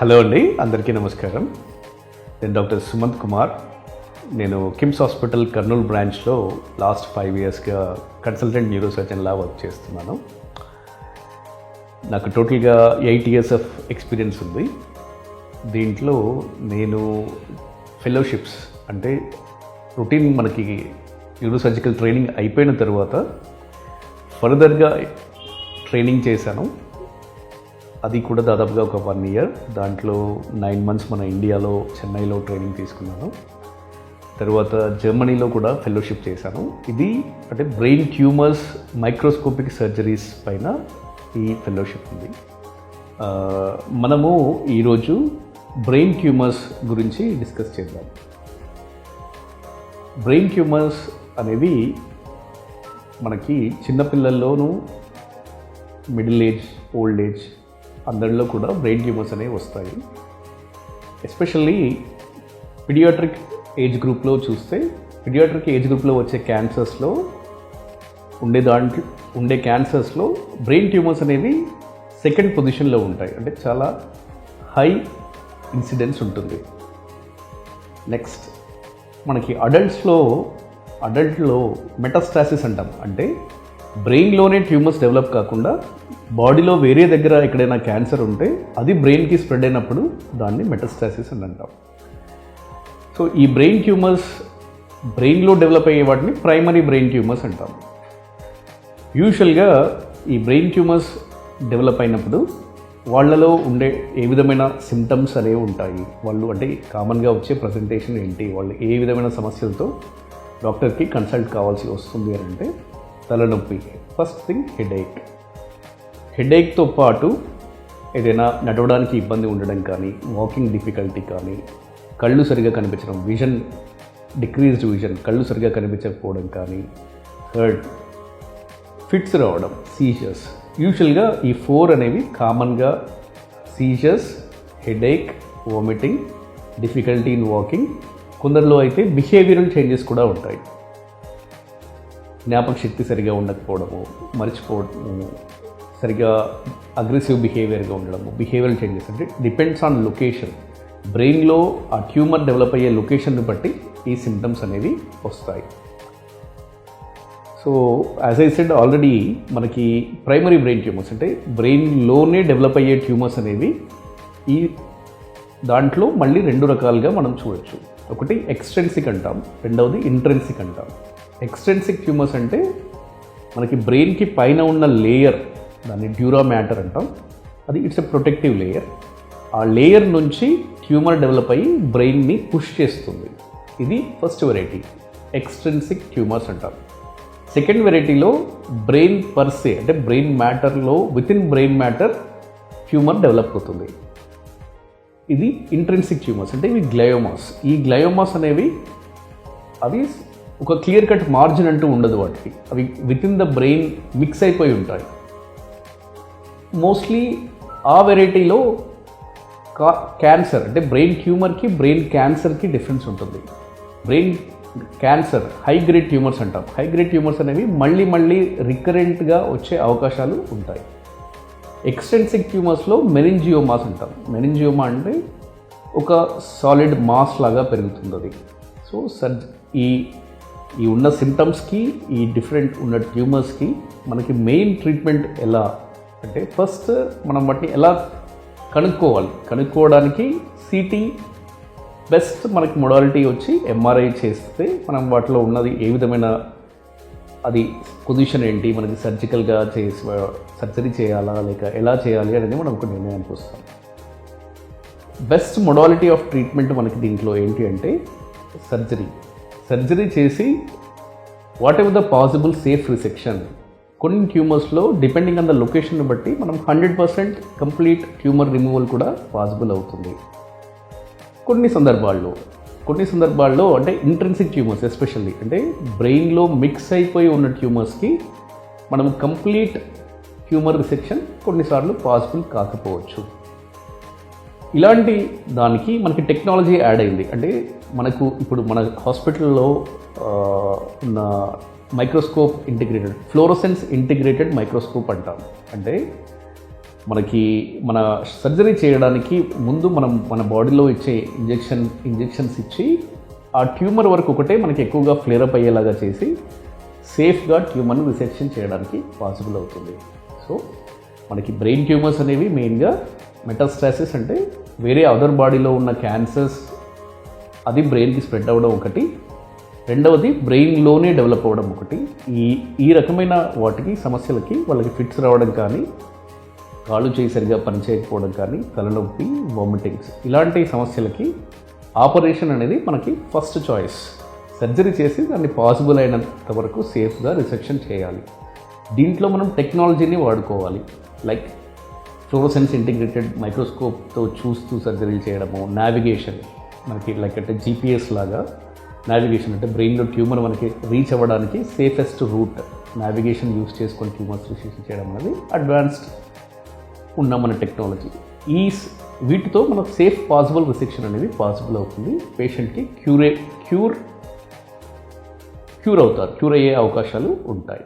Hello అండి అందరికీ నమస్కారం. నేను డాక్టర్ సుమంత్ కుమార్. నేను కిమ్స్ హాస్పిటల్ కర్నూలు బ్రాంచ్లో లాస్ట్ ఫైవ్ ఇయర్స్గా కన్సల్టెంట్ న్యూరో సర్జన్లా వర్క్ చేస్తున్నాను. నాకు టోటల్గా ఎయిట్ ఇయర్స్ ఆఫ్ ఎక్స్పీరియన్స్ ఉంది. దీంట్లో నేను ఫెలోషిప్స్ అంటే రొటీన్ మనకి న్యూరో సర్జికల్ ట్రైనింగ్ అయిపోయిన తర్వాత ఫర్దర్గా ట్రైనింగ్ చేశాను. అది కూడా దాదాపుగా ఒక వన్ ఇయర్. దాంట్లో నైన్ మంత్స్ మన ఇండియాలో చెన్నైలో ట్రైనింగ్ తీసుకున్నాను. తర్వాత జర్మనీలో కూడా ఫెలోషిప్ చేశాను. ఇది అంటే బ్రెయిన్ ట్యూమర్స్ మైక్రోస్కోపిక్ సర్జరీస్ పైన ఈ ఫెలోషిప్ ఉంది. మనము ఈరోజు బ్రెయిన్ ట్యూమర్స్ గురించి డిస్కస్ చేద్దాం. బ్రెయిన్ ట్యూమర్స్ అనేవి మనకి చిన్నపిల్లల్లోనూ మిడిల్ ఏజ్ ఓల్డ్ ఏజ్ అందరిలో కూడా బ్రెయిన్ ట్యూమర్స్ అనేవి వస్తాయి. ఎస్పెషల్లీ పిడియాట్రిక్ ఏజ్ గ్రూప్లో చూస్తే పిడియాట్రిక్ ఏజ్ గ్రూప్లో వచ్చే క్యాన్సర్స్లో ఉండే దాంట్లో ఉండే క్యాన్సర్స్లో బ్రెయిన్ ట్యూమర్స్ అనేవి సెకండ్ పొజిషన్లో ఉంటాయి. అంటే చాలా హై ఇన్సిడెన్స్ ఉంటుంది. నెక్స్ట్ మనకి అడల్ట్స్లో అడల్ట్లో మెటాస్టాసిస్ అంటాం. అంటే బ్రెయిన్లోనే ట్యూమర్స్ డెవలప్ కాకుండా బాడీలో వేరే దగ్గర ఎక్కడైనా క్యాన్సర్ ఉంటే అది బ్రెయిన్కి స్ప్రెడ్ అయినప్పుడు దాన్ని మెటస్టాసిస్ అని అంటాం. సో ఈ బ్రెయిన్ ట్యూమర్స్ బ్రెయిన్లో డెవలప్ అయ్యే వాటిని ప్రైమరీ బ్రెయిన్ ట్యూమర్స్ అంటాం. యూజువల్గా ఈ బ్రెయిన్ ట్యూమర్స్ డెవలప్ అయినప్పుడు వాళ్ళలో ఉండే ఏ విధమైన సిమ్టమ్స్ అనేవి ఉంటాయి. వాళ్ళు అంటే కామన్గా వచ్చే ప్రజెంటేషన్ ఏంటి? వాళ్ళు ఏ విధమైన సమస్యలతో డాక్టర్కి కన్సల్ట్ కావాల్సి వస్తుంది అని అంటే తలనొప్పి ఫస్ట్ థింగ్ హెడేక్ హెడేక్తో పాటు ఏదైనా నడవడానికి ఇబ్బంది ఉండడం కానీ వాకింగ్ డిఫికల్టీ కానీ కళ్ళు సరిగా కనిపించడం విజన్ డిక్రీజ్డ్ విజన్ కళ్ళు సరిగా కనిపించకపోవడం కానీ థర్డ్ ఫిట్స్ రావడం సీజర్స్. యూజువల్గా ఈ ఫోర్ అనేవి కామన్గా seizures headache vomiting difficulty in walking కొందరిలో అయితే బిహేవియరల్ చేంజెస్ కూడా ఉంటాయి. జ్ఞాపక శక్తి సరిగా ఉండకపోవడము మర్చిపోవడము సరిగ్గా అగ్రెసివ్ బిహేవియర్గా ఉండడము బిహేవియర్ చేంజెస్ అంటే డిపెండ్స్ ఆన్ లొకేషన్ బ్రెయిన్లో ఆ ట్యూమర్ డెవలప్ అయ్యే లొకేషన్ని బట్టి ఈ సిమ్టమ్స్ అనేవి వస్తాయి. So as I said already మనకి ప్రైమరీ బ్రెయిన్ ట్యూమర్స్ అంటే బ్రెయిన్లోనే డెవలప్ అయ్యే ట్యూమర్స్ అనేవి ఈ దాంట్లో మళ్ళీ రెండు రకాలుగా మనం చూడొచ్చు. ఒకటి ఎక్స్టెన్సిక్ అంటాం రెండవది ఇంట్రెన్సిక్ అంటాం. ఎక్స్టెన్సిక్ ట్యూమర్స్ అంటే మనకి బ్రెయిన్కి పైన ఉన్న లేయర్ దాన్ని డ్యూరా మ్యాటర్ అంటాం. అది ఇట్స్ ఎ ప్రొటెక్టివ్ లేయర్. ఆ లేయర్ నుంచి ట్యూమర్ డెవలప్ అయ్యి బ్రెయిన్ని పుష్ చేస్తుంది. ఇది ఫస్ట్ వెరైటీ. ఎక్స్ట్రెన్సిక్ ట్యూమర్స్ అంటారు సెకండ్ వెరైటీలో బ్రెయిన్ పర్సే అంటే brain మ్యాటర్లో within brain matter tumour develop అవుతుంది. ఇది ఇంట్రెన్సిక్ ట్యూమర్స్ అంటే ఇవి గ్లయోమాస్. ఈ గ్లయోమాస్ అనేవి అవి ఒక క్లియర్ కట్ మార్జిన్ అంటూ ఉండదు వాటికి. అవి with in the brain mix అయిపోయి ఉంటాయి. మోస్ట్లీ ఆ వెరైటీలో కా క్యాన్సర్ అంటే బ్రెయిన్ ట్యూమర్కి బ్రెయిన్ క్యాన్సర్కి డిఫరెన్స్ ఉంటుంది. Brain cancer high grade tumours అంటాం. హై గ్రేడ్ ట్యూమర్స్ అనేవి మళ్ళీ మళ్ళీ రికరెంట్గా వచ్చే అవకాశాలు ఉంటాయి. ఎక్స్టెన్సిక్ ట్యూమర్స్లో మెనింజియోమాస్ అంటాం. మెనింజియోమా అంటే ఒక సాలిడ్ మాస్ లాగా పెరుగుతుంది అది సో సర్జ్ ఈ ఈ ఉన్న సిమ్టమ్స్కి ఈ డిఫరెంట్ ఉన్న ట్యూమర్స్కి మనకి మెయిన్ ట్రీట్మెంట్ ఎలా అంటే ఫస్ట్ మనం వాటిని ఎలా కనుక్కోవాలి? కనుక్కోవడానికి సిటీ బెస్ట్ మనకి మొడాలిటీ వచ్చి ఎంఆర్ఐ చేస్తే మనం వాటిలో ఉన్నది ఏ విధమైన అది పొజిషన్ ఏంటి? మనకి సర్జికల్గా చేసి సర్జరీ చేయాలా? లేక ఎలా చేయాలి? అనేది మనం ఒక నిర్ణయానికి వస్తాం. బెస్ట్ మొడాలిటీ ఆఫ్ ట్రీట్మెంట్ మనకి దీంట్లో ఏంటి అంటే సర్జరీ సర్జరీ చేసి whatever the possible safe resection కొన్ని ట్యూమర్స్లో డిపెండింగ్ ఆన్ ద లొకేషన్ బట్టి మనం hundred percent complete tumour removal కూడా పాసిబుల్ అవుతుంది. కొన్ని సందర్భాల్లో కొన్ని సందర్భాల్లో అంటే ఇంట్రెన్సిక్ ట్యూమర్స్ ఎస్పెషల్లీ అంటే బ్రెయిన్లో మిక్స్ అయిపోయి ఉన్న ట్యూమర్స్కి మనం కంప్లీట్ ట్యూమర్ రిసెక్షన్ కొన్నిసార్లు పాసిబుల్ కాకపోవచ్చు. ఇలాంటి దానికి మనకి టెక్నాలజీ యాడ్ అయింది. అంటే మనకు ఇప్పుడు మన హాస్పిటల్లో ఉన్న microscope integrated fluorescence integrated microscope అంటాం. అంటే మనకి మన సర్జరీ చేయడానికి ముందు మనం మన బాడీలో ఇచ్చే ఇంజెక్షన్ ఇంజెక్షన్స్ ఇచ్చి ఆ ట్యూమర్ వరకు ఒకటే మనకి ఎక్కువగా ఫ్లేరప్ అయ్యేలాగా చేసి సేఫ్గా ట్యూమర్ను రిసెక్షన్ చేయడానికి పాసిబుల్ అవుతుంది. సో మనకి బ్రెయిన్ ట్యూమర్స్ అనేవి మెయిన్గా మెటాస్టాసిస్ అంటే వేరే అదర్ బాడీలో ఉన్న క్యాన్సర్స్ అది బ్రెయిన్కి స్ప్రెడ్ అవ్వడం ఒకటి. రెండవది బ్రెయిన్లోనే డెవలప్ అవ్వడం ఒకటి. ఈ ఈ రకమైన వాటికి సమస్యలకి వాళ్ళకి ఫిట్స్ రావడం కానీ కాళ్ళు చేయి సరిగా పనిచేయకపోవడం కానీ తలనొప్పి వామిటింగ్స్ ఇలాంటి సమస్యలకి ఆపరేషన్ అనేది మనకి ఫస్ట్ చాయిస్ సర్జరీ చేసి దాన్ని పాసిబుల్ అయినంత వరకు సేఫ్గా రిసెక్షన్ చేయాలి. దీంట్లో మనం టెక్నాలజీని వాడుకోవాలి. లైక్ ఫ్లోరోసెన్స్ ఇంటిగ్రేటెడ్ మైక్రోస్కోప్తో చూస్తూ సర్జరీలు చేయడము నావిగేషన్ మనకి లైక్ అంటే జీపీఎస్ లాగా నావిగేషన్ అంటే బ్రెయిన్లో ట్యూమర్ మనకి రీచ్ అవ్వడానికి సేఫెస్ట్ రూట్ నావిగేషన్ యూస్ చేసుకొని ట్యూమర్స్ రిసెక్షన్ చేయడం అనేది అడ్వాన్స్డ్ ఉన్న మన టెక్నాలజీ ఈ వీటితో మనకు సేఫ్ పాసిబుల్ రిసెక్షన్ అనేది పాసిబుల్ అవుతుంది. పేషెంట్కి క్యూరే క్యూర్ క్యూర్ అవుతారు. క్యూర్ అయ్యే అవకాశాలు ఉంటాయి.